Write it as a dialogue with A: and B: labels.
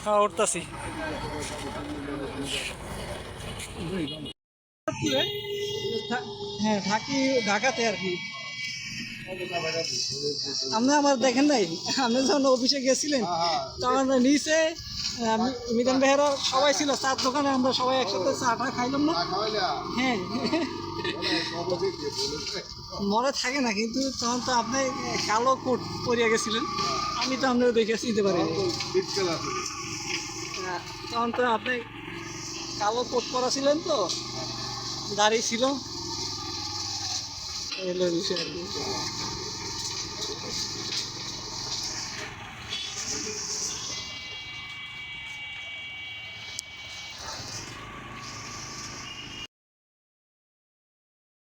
A: হ্যাঁ উঠতাছি।
B: হ্যাঁ থাকি ঢাকাতে আর কি। আপনি আমার দেখেন নাই? আপনি যখন অফিসে গেছিলেন তখন নিচে আহ, মি- বেহেরা সবাই ছিল চার দোকানে আমরা সবাই একসাথে চাটা খাইলাম না? হ্যাঁ। মনে থাকে না কিন্তু তখন তো আপনি কালো কোট পরিয়া গেছিলেন। আমি তো আপনার দেখে চিনতে পারি তখন তো আপনি কালো কোট পরা ছিলেন তো দাঁড়িয়ে ছিল। এলো বিষয়